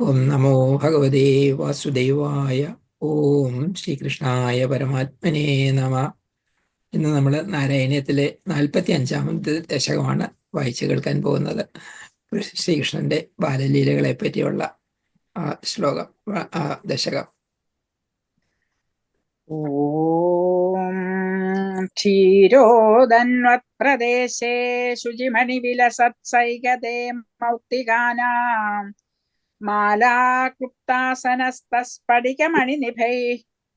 ഓം നമോ ഭഗവതേ വാസുദേവായ ഓം ശ്രീകൃഷ്ണായ പരമാത്മനേ നമ. ഇന്ന് നമ്മൾ നാരായണീയത്തിലെ നാൽപ്പത്തി അഞ്ചാമത്തെ ദശകമാണ് വായിച്ചു കേൾക്കാൻ പോകുന്നത്. ശ്രീകൃഷ്ണന്റെ ബാലലീലകളെ പറ്റിയുള്ള ആ ശ്ലോകം ആ ദശകം. ഓം ക്ഷീരോദന്വത്പ്രദേശേ ശുചിമണിവിലസത്സൈകതേ മൗക്തികാനാം മാലാക്ലുപ്താസനസ്തസ്ഫടികമണിനിഭൈ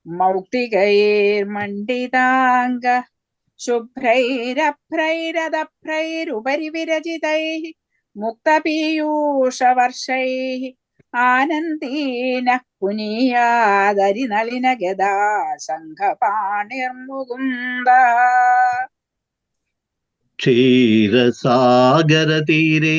മൗക്തികൈർമണ്ഡിതാംഗ ശുഭ്രൈരഭ്രൈരദഭ്രൈരുപരി വിരചിതൈ മുക്തപീയൂഷവർഷൈ ആനന്ദീന പുനീയാദരിനളിന ഗദാ क्षीरसागरतीरे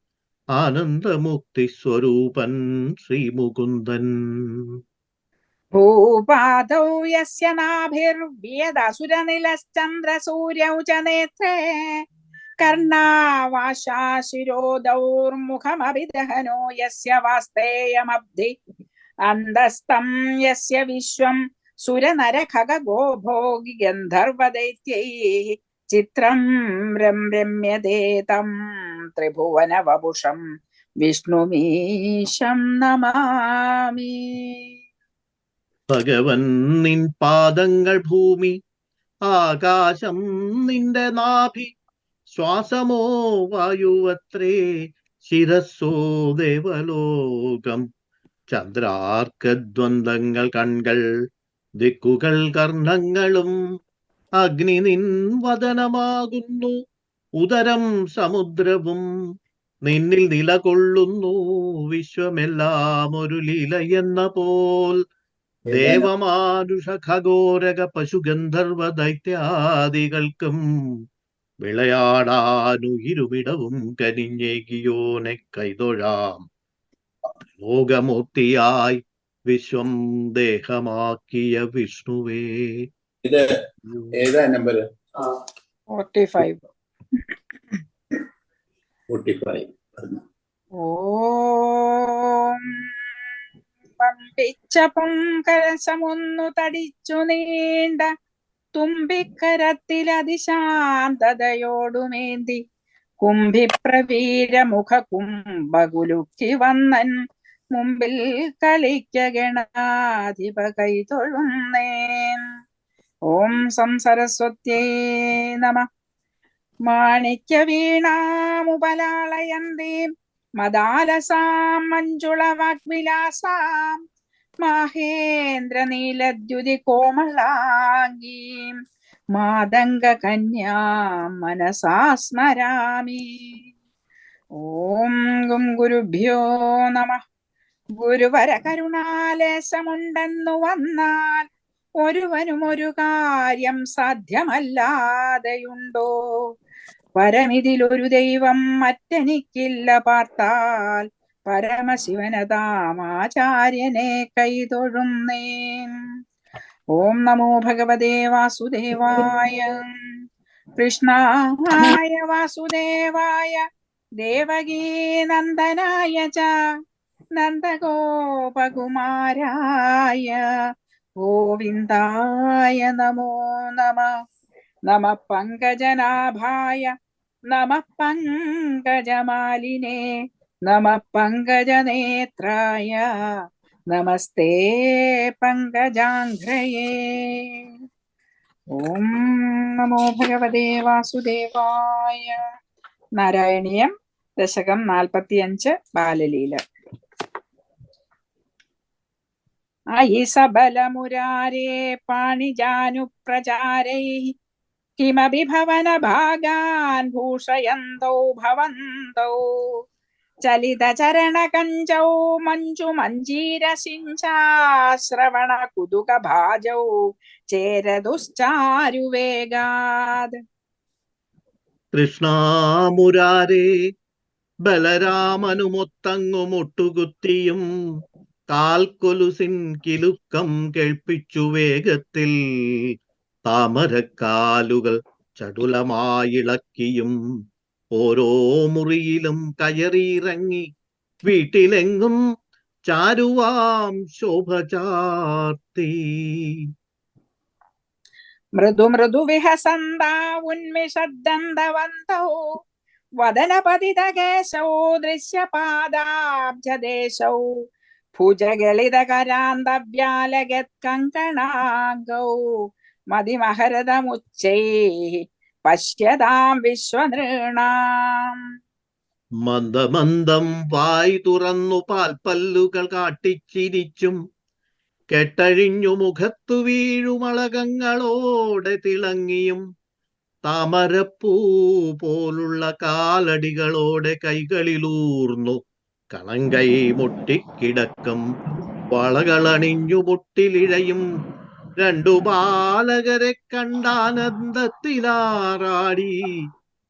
ആനന്ദമുക്തി സ്വരൂപൻ ശ്രീമുകുന്ദൻ. ഭൂപാദൗ നാഭിർവ്യദസുരനിലശ്ചന്ദ്രസൂര്യൗ ച നേത്രേ കർണാവാശാശിരോദൗർമുഖമഭിദഹനോ യസ്യ വാസ്തേയമബ്ധി അന്തസ്തം യസ്യ വിശ്വം സുരനരഖഗോഭോഗി ഗന്ധർവദൈത്യൈ ചിത്രം രമ്യതേ തം. ത്രിഭുവനവപുഷം വിഷ്ണുമീശം നമാമി. ഭഗവൻ നിൻ പാദങ്ങൾ ഭൂമി ആകാശം നിന്റെ നാഭി ശ്വാസമോ വായുവത്രേ ശിരസ്സോ ദേവലോകം. ചന്ദ്രാർക്കദ്വന്ദ്ങ്ങൾ കൺകൾ ദിക്കുകൾ കർണങ്ങളും അഗ്നി നിൻ വദനമാകുന്നു. ഉദരം സമുദ്രവും നിന്നിൽ നിലകൊള്ളുന്നു വിശ്വമെല്ലാം ഒരു ലീല എന്ന പോൽ. ദേവമാനുഷ ഖഗോരക പശുഗന്ധർവ ദൈത്യാദികൾക്കും വിളയാടാനുയിരുവിടവും കനിഞ്ഞേകിയോനെ കൈതൊഴാം. ലോകമൂർത്തിയായി വിശ്വം ദേഹമാക്കിയ വിഷ്ണുവേ. ഇത് ഏതാ number forty five. Five Om പമ്പിച്ച പൊങ്കരസമൊന്നു തടിച്ചു നീണ്ട തുമ്പിക്കരത്തിൽ അതിശാന്തതയോടുമേന്തി കുംഭിപ്രവീര മുഖ കുംഭകുലുക്കി വന്നൻ മുമ്പിൽ കളിക്ക ഗണാധിപ കൈതൊഴുന്നേൻ. ഓം സംസരസ്വത്യേ നമ. മാണിക്യ വീണാമുപലാളയന്തീം മദാലസാം മഞ്ജുള വാഗ്വിലാസാം. മഹേന്ദ്ര നീലദ്യുതി കോമളാംഗീം. മാതംഗ കന്യാ മനസാ സ്മരാമി. ഓം ഗും ഗുരുഭ്യോ നമ. ഗുരുവര കരുണാലേശമുണ്ടെന്നു വന്നാൽ ഒരുവനും ഒരു കാര്യം സാധ്യമല്ലാതെയുണ്ടോ? പരമിതിലൊരു ദൈവം മറ്റെനിക്കില്ല പാർത്താൽ പരമശിവനതാമാചാര്യനെ കൈതൊഴുന്നേൻ. ഓം നമോ ഭഗവതേ വാസുദേവായ കൃഷ്ണായ വാസുദേവായ ദേവകീ നന്ദനായ ച നന്ദഗോപകുമാരായ ഗോവിന്ദായ നമോ നമ നമ പങ്കജനാഭായ നമ പങ്കജമാലിനെ നമ പങ്കജനേത്രായ നമസ്തേ പങ്കജാഘ്രയേ ഓം നമോ ഭഗവതേ വാസുദേവായ. നാരായണീയം ദശകം നാൽപ്പത്തിയഞ്ച് ബാലലീല. അയി സബലമുരാരേ പാണിജാനുപ്രചാരൈ. ഭവന്തൗ ചലിതചരണകഞ്ചൗ മഞ്ജു മഞ്ജീരസിഞ്ചാശ്രവണ കുതുക ഭാജൗ ചേരതുശ്ചാരുവേഗാത് കൃഷ്ണാമുരാരേ ബലരാമനുമൊത്തങ്ങു മുട്ടുകുത്തിയും കാൽക്കൊലുസിൻ കിലുക്കം കേൾപ്പിച്ചു വേഗത്തിൽ. താമരക്കാലുകൾ ചടുലമായിളക്കിയും ഓരോ മുറിയിലും കയറിയിറങ്ങി വീട്ടിലെങ്ങും ചാരുവാം ശോഭ ചാർത്തി. മൃദു മൃദു വിഹസന്താ വദനപതിതകേശോ ദൃശ്യപാദാബ്ജദേശൗ ഭുജഗളിതകരാന്തവ്യാലഗത്കങ്കണാംഗൗ മതിമഹരതമുച്ചൈः. പശ്യതാം വിശ്വനൃണാം. മന്ദമന്ദം വായ് തുറന്നു പാൽപ്പല്ലുകൾ കാട്ടിച്ചിരിച്ചും. കെട്ടഴിഞ്ഞു മുഖത്തു വീഴുമളകങ്ങളോടെ തിളങ്ങിയും. താമരപ്പൂ പോലുള്ള കാലടികളോടെ കൈകളിലൂർന്നു. കണങ്കൈ മുട്ടിക്കിടക്കും. വളകളണിഞ്ഞു മുട്ടിലിഴയും. രണ്ടു ബാലകരെ കണ്ടാനന്ദത്തിലാറാടി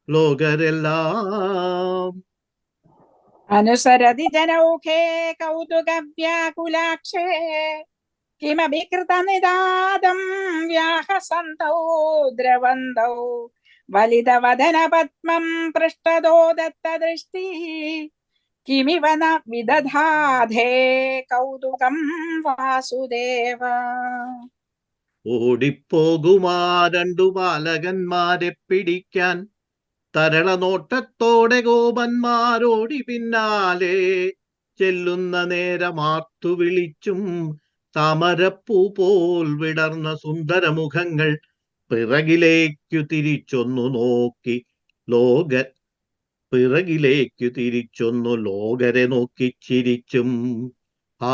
ലോകരെല്ലാം. അനുസരതി ജനൗഖേ കൗതുകവ്യാകുലാക്ഷേ കിമപി കൃതനിദാദം വ്യാഹസന്തൗ ദ്രവന്തൗ വലിതവദനപത്മം പൃഷ്ടദോ ദത്തദൃഷ്ടി കിമിവ ന വിദധാധേ കൗതുകം വാസുദേവ. ഓടിപ്പോകുമാ രണ്ടു ബാലകന്മാരെ പിടിക്കാൻ. തരള നോട്ടത്തോടെ ഗോപന്മാരോടി പിന്നാലെ ചെല്ലുന്ന നേരമാർത്തു വിളിച്ചും താമരപ്പൂ പോൽ വിടർന്ന സുന്ദരമുഖങ്ങൾ പിറകിലേക്കു തിരിച്ചൊന്നു നോക്കി ലോക പിറകിലേക്കു തിരിച്ചൊന്നു ലോകരെ നോക്കി ചിരിച്ചും ആ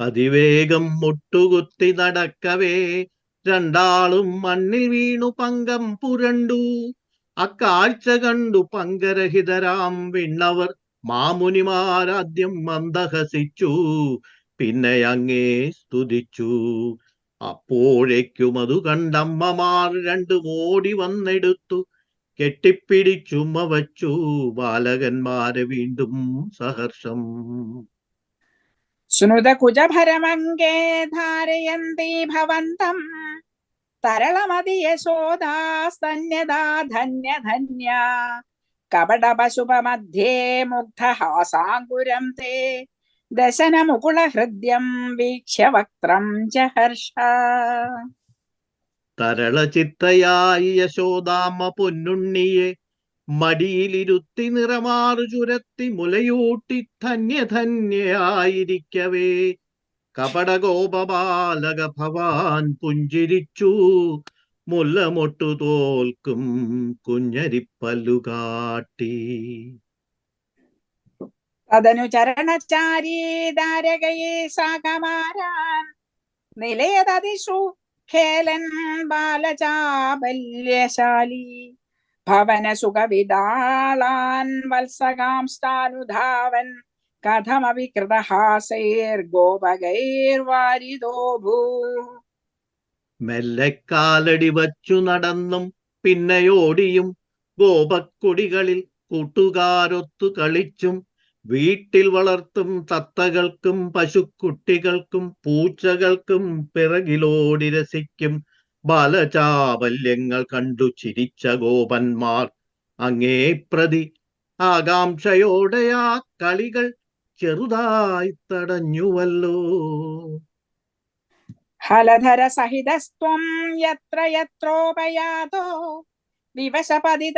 അതിവേഗം മുട്ടുകുത്തി നടക്കവേ. രണ്ടാളും മണ്ണിൽ വീണു പങ്കം പുരണ്ടു. അക്കാഴ്ച കണ്ടു പങ്കരഹിതരാം. വിണ്ണവർ മാമുനിമാരാദ്യം മന്ദഹസിച്ചു. പിന്നെ അങ്ങേ സ്തുതിച്ചു. അപ്പോഴേക്കും അതു കണ്ടമ്മമാർ രണ്ടു ഓടി വന്നെടുത്തു. കെട്ടിപ്പിടിച്ചുമ്മ വച്ചു ബാലകന്മാരെ വീണ്ടും സഹർഷം. സ്നുതകുജഭരമംഗേ ധാരയന്തി ഭവന്തം തരളമതി യശോദാസ്തന്യദാ ധന്യ ധന്യ കപടപശുപമധ്യേ മുഗ്ധഹാസാങ്കുരം തേ ദശനമുകുളഹൃദ്യം വീക്ഷ്യ വക്ത്രം ജഹർഷ തരളചിത്തയായി യശോദാമ്മ പൊന്നുണ്ണിയെ മടിയിലിരുത്തി നിറമാറു ചുരത്തി മുലയൂട്ടി ധന്യധന്യായിരിക്കവേ കപടഗോപബാലക ഭവാൻ പുഞ്ചിരിച്ചു മുല്ലമൊട്ടു തോൽക്കും കുഞ്ഞരിപ്പല്ലുകാട്ടി. കാട്ടി തദനു ചരണചാരീ ദാരകയേ സാകമാരാൻ നിലയതതിഷു ഖേലൻ ബാലചാബല്യശാലി. ഭവന സുഖവിദാളാൻ വത്സകാംസ്ഥാനുധാവൻ കഥമപി കൃതഹാസൈർഗോപകൈർവാരിതോ ഭൂ. വച്ചു നടന്നും പിന്നെയോടിയും ഗോപക്കുടികളിൽ കൂട്ടുകാരൊത്തു കളിച്ചും വീട്ടിൽ വളർത്തും തത്തകൾക്കും പശുക്കുട്ടികൾക്കും പൂച്ചകൾക്കും പിറകിലോടി രസിക്കും ബാലചാബല്യങ്ങൾ കണ്ടു ചിരിച്ച ഗോപന്മാർ. അങ്ങേ പ്രതി ആകാംക്ഷയോടെ ആ കളികൾ ചെറുതായി തടഞ്ഞുവല്ലോ. ഹലധര സഹിതസ്ത്വം യത്ര യത്രോപയാതോ വിവശപതി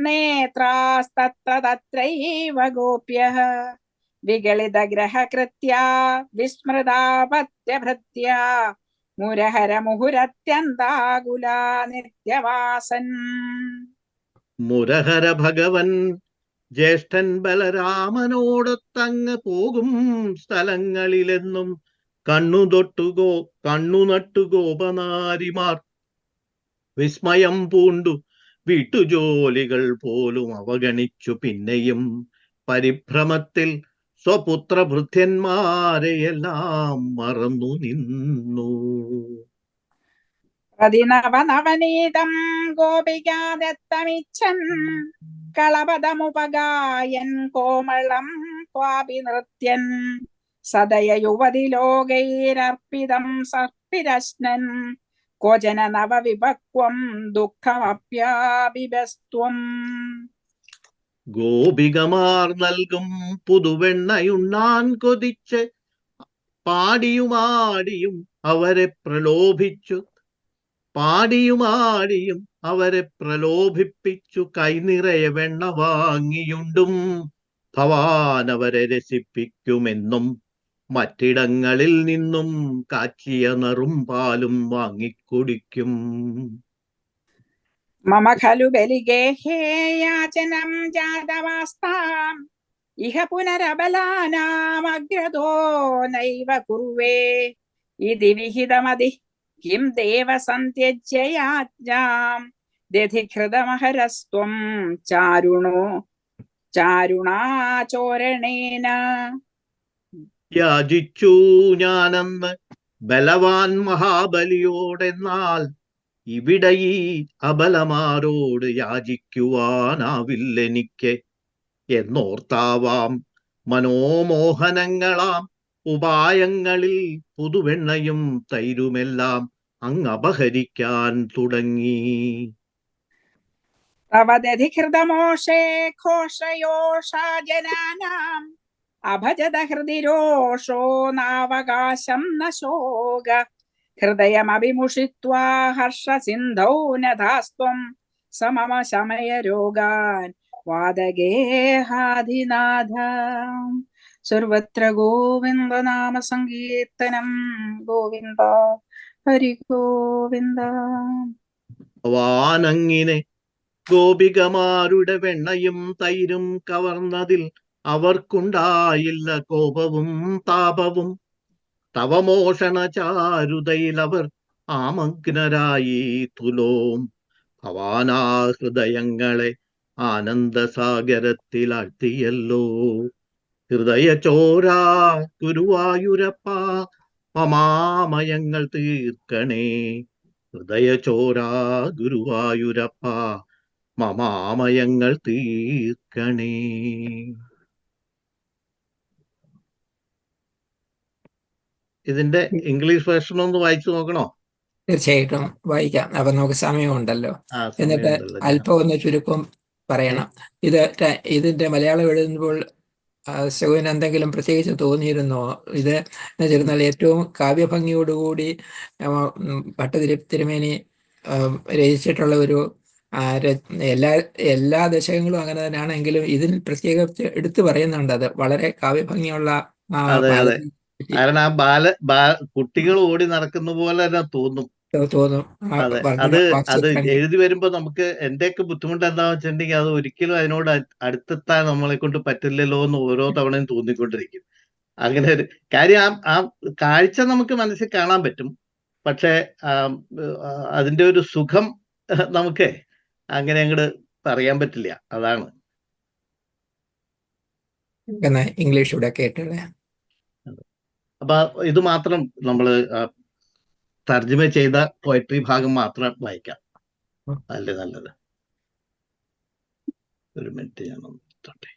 നേത്രാസ്തത്ര തത്രൈവ ഗോപ്യഃ. വിഗളിതഗ്രഹകൃത്യ വിസ്മൃതാപത്യഭൃത്യ. മുരഹര മുഹുരത്യന്താകുല നിത്യവാസൻ. മുരഹര ഭഗവൻ ജ്യേഷ്ഠൻ ബലരാമനോടൊത്തങ്ങ് പോകും സ്ഥലങ്ങളിലെന്നും കണ്ണു തൊട്ടുകോ കണ്ണു ഗോപനാരിമാർ. വിസ്മയം പൂണ്ടു വീട്ടുജോലികൾ പോലും അവഗണിച്ചു പിന്നെയും. പരിഭ്രമത്തിൽ സ്വപുത്രഭൃത്യന്മാരെയെല്ലാം മറന്നു നിന്നു. പ്രതിനവനവനീതം ഗോപികാദത്തമിച്ഛൻ കളപദമുപഗായൻ കോമളം ക്വാപി നൃത്യൻ സദയ യുവതി ലോകൈരർപ്പിതം സർപ്പിരശ്നൻ കോജന നവവിഭക്വം ദുഃഖമപ്യാപിബസ്ത്വം. ഗോപികമാർ നൽകും പുതുവെണ്ണയുണ്ണാൻ കൊതിച്ച്. പാടിയുമാടിയും അവരെ പ്രലോഭിച്ചു. പാടിയുമാടിയും അവരെ പ്രലോഭിപ്പിച്ചു. കൈനിറയെ വെണ്ണ വാങ്ങിയുണ്ടും ഭവാൻ അവരെ രസിപ്പിക്കുമെന്നും മറ്റിടങ്ങളിൽ നിന്നും കാച്ചിയ നറും പാലും വാങ്ങിക്കുടിക്കും. മമ ഖലു ബലിഗേഹേയാചനം ജാതവാസ്താം. ഇഹ പുനരബലാനാമഗ്രതോ നൈവ കുർവേ ഇതി വിഹിതമതി. കിം ദേവ സന്ത്യജ്യയാജ്ഞാം. ദധിഹൃതമഹരസ്ത്വം ചാരുണോ? ചാരുണാചോരണേന യാചിച്ചു ഞാനെന്ന് ബലവാൻ മഹാബലിയോടെന്നാൽ ഇവിടെ ഈ അബലമാരോട് യാചിക്കുവാനാവില്ലെനിക്ക്. എന്നോർത്താവാം മനോമോഹനങ്ങളാം ഉപായങ്ങളിൽ പുതുവെണ്ണയും തൈരുമെല്ലാം അങ്ങ് അപഹരിക്കാൻ തുടങ്ങി. തവ ദധിഹൃതമോഷേ ഘോഷയോഷാ ജനാനാം അഭജത ഹൃദി രോഷോ നാവകാശം ന ശോക ഹൃദയമഭിമുഷിത്വാ ഹർഷസിന്ധൗ നധാസ്ത്വം സമമ ശമയ രോഗാൻ വാദഗേഹാധിനാഥ. സർവത്ര ഗോവിന്ദ നാമ സങ്കീർത്തനം ഗോവിന്ദ ഹരി ഗോവിന്ദ. വാനങ്ങിനെ ഗോപികമാരുടെ വെണ്ണയും തൈരും കവർന്നതിൽ അവർക്കുണ്ടായില്ല കോപവും താപവും. തവമോഷണ ചാരുതയിലവർ ആമഗ്നരായി തുലോം. ഭവാനാ ഹൃദയങ്ങളെ ആനന്ദസാഗരത്തിലാഴ്ത്തിയല്ലോ. ഹൃദയ ചോരാ ഗുരുവായൂരപ്പ മമാമയങ്ങൾ തീർക്കണേ. ഹൃദയ ചോരാ ഗുരുവായൂരപ്പ മമാമയങ്ങൾ തീർക്കണേ. ഇതിന്റെ ഇംഗ്ലീഷ് വേർഷൻ ഒന്ന് വായിച്ചു നോക്കണോ? തീർച്ചയായിട്ടും വായിക്കാം. അപ്പൊ നമുക്ക് സമയമുണ്ടല്ലോ. എന്നിട്ട് അല്പം ഒന്ന് ചുരുക്കം പറയണം. ഇത് ഇതിന്റെ മലയാളം എഴുതുമ്പോൾ ശകുവിന് എന്തെങ്കിലും പ്രത്യേകിച്ച് തോന്നിയിരുന്നോ? ഇത് എന്ന് വെച്ചിരുന്നാൽ ഏറ്റവും കാവ്യഭംഗിയോടുകൂടി ഭട്ടതിരി തിരുമേനി രചിച്ചിട്ടുള്ള ഒരു എല്ലാ എല്ലാ ദശകങ്ങളും അങ്ങനെ തന്നെയാണെങ്കിലും ഇതിൽ പ്രത്യേകിച്ച് എടുത്തു പറയുന്നുണ്ട് അത്. വളരെ കാവ്യഭംഗിയുള്ള കാരണം ആ ബാല ബാ കുട്ടികൾ ഓടി നടക്കുന്ന പോലെ തന്നെ തോന്നും. തോന്നും അതെ. അത് അത് എഴുതി വരുമ്പോ നമുക്ക് എന്റെയൊക്കെ ബുദ്ധിമുട്ട് എന്താന്ന് വെച്ചിട്ടുണ്ടെങ്കിൽ അത് ഒരിക്കലും അതിനോട് അടുത്തെത്താൻ നമ്മളെ കൊണ്ട് പറ്റില്ലല്ലോ എന്ന് ഓരോ തവണയും തോന്നിക്കൊണ്ടിരിക്കും. അങ്ങനെ ഒരു കാര്യം ആ ആ കാഴ്ച നമുക്ക് മനസ്സിൽ കാണാൻ പറ്റും. പക്ഷെ അതിന്റെ ഒരു സുഖം നമുക്ക് അങ്ങനെ അങ്ങോട്ട് പറയാൻ പറ്റില്ല. അതാണ്. ഇംഗ്ലീഷ് ഇംഗ്ലീഷൂടെ കേട്ടുകളെ അപ്പൊ ഇത് മാത്രം നമ്മൾ ആ, തർജമ ചെയ്ത പോയട്രി ഭാഗം മാത്രം വായിക്കാം നല്ല അല്ലേ നല്ലത് ഒരു മിനിറ്റ് ഞാൻ തൊട്ടെ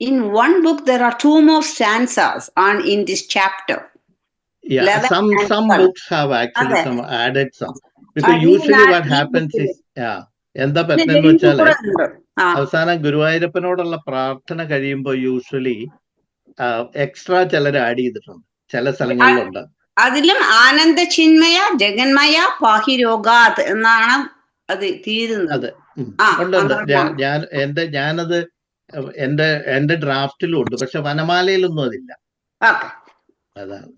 In one book, there are two more stanzas on in this chapter. Yeah, 11 some some 12. books have actually okay. some added some because I usually what happens is yeah എന്താ പറ്റുന്നത് ഇതിന്റെ അവസാനം ഗുരുവായൂരപ്പനോടുള്ള പ്രാർത്ഥന കഴിയുമ്പോൾ യൂഷ്വലി എക്സ്ട്രാ ചിലർ add ചെയ്തിട്ടുണ്ട്. ചില സ്ഥലങ്ങളിലുണ്ട്. അതിലും ആനന്ദ ചിന്മയ ജഗന്മയ പാഹിരോഗാത് എന്നാണ് അത് തീരുന്നത്. ഞാൻ എന്റെ ഞാനത് എന്റെ എന്റെ ഡ്രാഫ്റ്റിലും ഉണ്ട്. പക്ഷെ വനമാലയിലൊന്നും അതില്ല. അതാണ്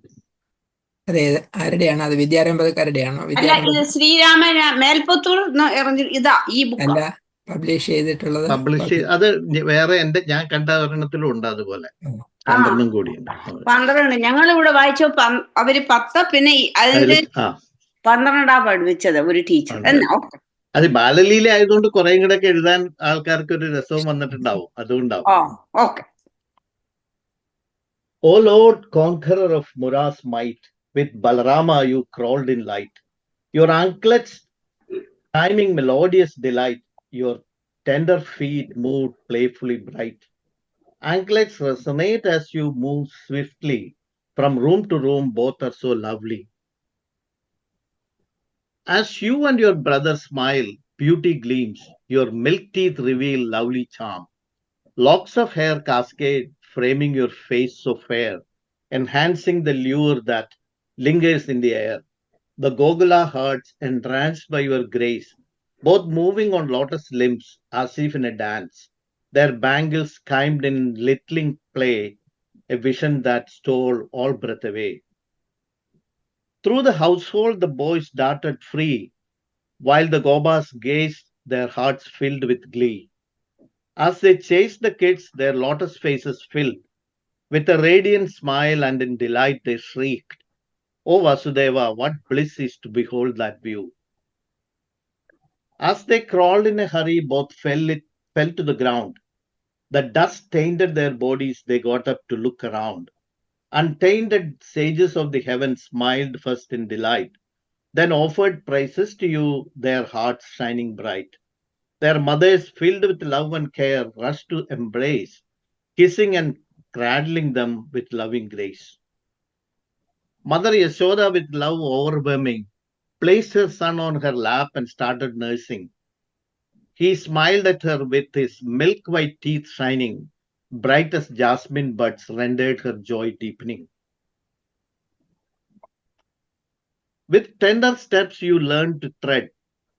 അതെ. ആരുടെയാണ് അത്? വിദ്യാരംഭക്കാരുടെയാണോ? ശ്രീരാമ മേൽപ്പത്തൂർ ഇതാ ഈ ബുക്ക്. പബ്ലിഷ് ചെയ്തിട്ടുള്ളത് പബ്ലിഷ് അത് വേറെ എന്റെ ഞാൻ കണ്ട ഒരെണ്ണത്തിലും ഉണ്ട് അതുപോലെ. പന്ത്രണ്ട് ഞങ്ങൾ ഇവിടെ വായിച്ചു അവർ പത്ത് പിന്നെ അതിന്റെ ആ പന്ത്രണ്ടാ പഠിപ്പിച്ചത് ഒരു ടീച്ചർ. അത് ബാലലീല ആയതുകൊണ്ട് കുറെ കൂടെ ഒക്കെ എഴുതാൻ ആൾക്കാർക്ക് ഒരു രസവും വന്നിട്ടുണ്ടാവും. അതുകൊണ്ടാവും O lord conqueror of Mura's might with Balarama you crawled in light. Your light. Timing melodious delight. Your tender feet moved playfully bright. Anklets resonate as you move swiftly. From room to room, both are so lovely. As you and your brother smile, beauty gleams, your milk teeth reveal lovely charm. Locks of hair cascade, framing your face so fair, enhancing the lure that lingers in the air. The Gogula hearts, entranced by your grace, both moving on lotus limbs as if in a dance, their bangles chimed in littling play, a vision that stole all breath away. Through the household, the boys darted free, while the Gobas gazed, their hearts filled with glee. As they chased the kids, their lotus faces filled with a radiant smile, and in delight they shrieked, O Vasudeva, what bliss is to behold that view! As they crawled in a hurry, both fell, it, fell to the ground. The dust tainted their bodies, they got up to look around. Untainted sages of the heavens smiled first in delight, then offered praises to you, their hearts shining bright. Their mothers, filled with love and care, rushed to embrace, kissing and cradling them with loving grace. Mother Yashoda, with love overwhelming, placed her son on her lap and started nursing. He smiled at her with his milk white teeth shining, bright as jasmine buds rendered her joy deepening. With tender steps you learned to tread,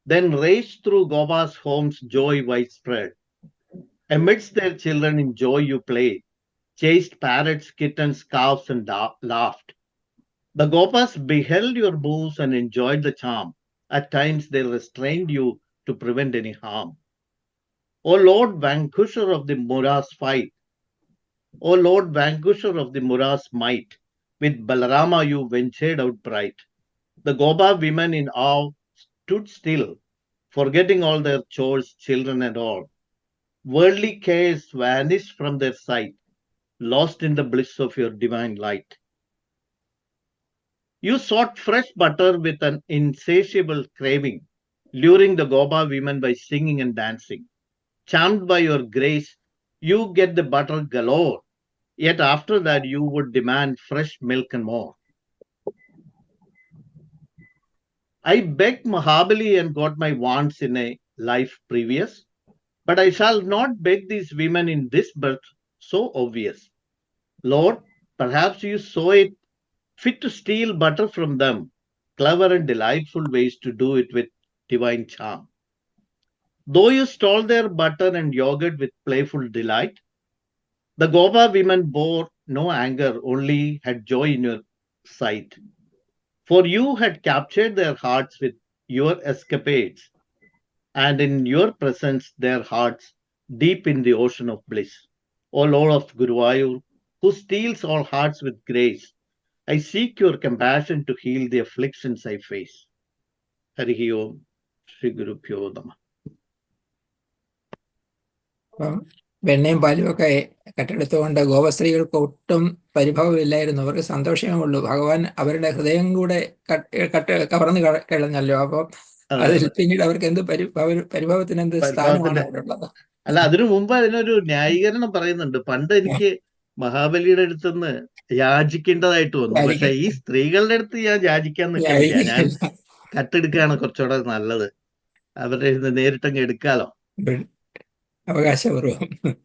then raced through Gova's homes joy widespread. Amidst their children in joy you played, chased parrots, kittens, calves, and laughed. The Gopas beheld your moves and enjoyed the charm. At times they restrained you to prevent any harm. O Lord, vanquisher of the Mura's fight, O Lord, vanquisher of the Mura's might, with Balarama you ventured out bright. The Goba women in awe stood still, forgetting all their chores, children, and all. Worldly cares vanished from their sight, lost in the bliss of your divine light. You sought fresh butter with an insatiable craving, luring the Goba women by singing and dancing. Charmed by your grace, you get the butter galore, yet after that you would demand fresh milk and more. I begged Mahabali and got my wants in a life previous, but I shall not beg these women in this birth so obvious. Lord, perhaps you saw it fit to steal butter from them, clever and delightful ways to do it with divine charm. Though you stole their butter and yogurt with playful delight, the Goba women bore no anger, only had joy in your sight. For you had captured their hearts with your escapades, and in your presence their hearts deep in the ocean of bliss. O Lord of Guruvayur, who steals all hearts with grace, I seek your compassion to heal the afflictions I face. Hari Om Shri ഗുരുഭ്യോ നമ വെണ്ണയും പാലും ഒക്കെ കെട്ടെടുത്തുകൊണ്ട് ഗോപസ്ത്രീകൾക്ക് ഒട്ടും പരിഭവമില്ലായിരുന്നു. അവർക്ക് സന്തോഷമേ ഉള്ളൂ ഭഗവാൻ അവരുടെ ഹൃദയം കൂടെ കട്ട് കവർന്ന് കള- കളഞ്ഞല്ലോ. അപ്പം അതിൽ പിന്നീട് അവർക്ക് എന്ത് പരിഭവ പരിഭവത്തിന് എന്ത് സ്ഥാനമാണ് പരിഭവത്തിന്റെ- അവിടെ ഉള്ളത് അല്ല അതിനു മുമ്പ് അതിനൊരു ന്യായീകരണം പറയുന്നുണ്ട്. പണ്ട് എനിക്ക് മഹാബലിയുടെ അടുത്തുനിന്ന് യാചിക്കേണ്ടതായിട്ട് വന്നു. പക്ഷെ ഈ സ്ത്രീകളുടെ അടുത്ത് ഞാൻ യാചിക്കാൻ നിൽക്കുന്നില്ല ഞാൻ കട്ടെടുക്കുകയാണ് കുറച്ചുകൂടെ നല്ലത്. അവരുടെ നേരിട്ടങ്ങ് എടുക്കാലോ. അവകാശപൂർവം.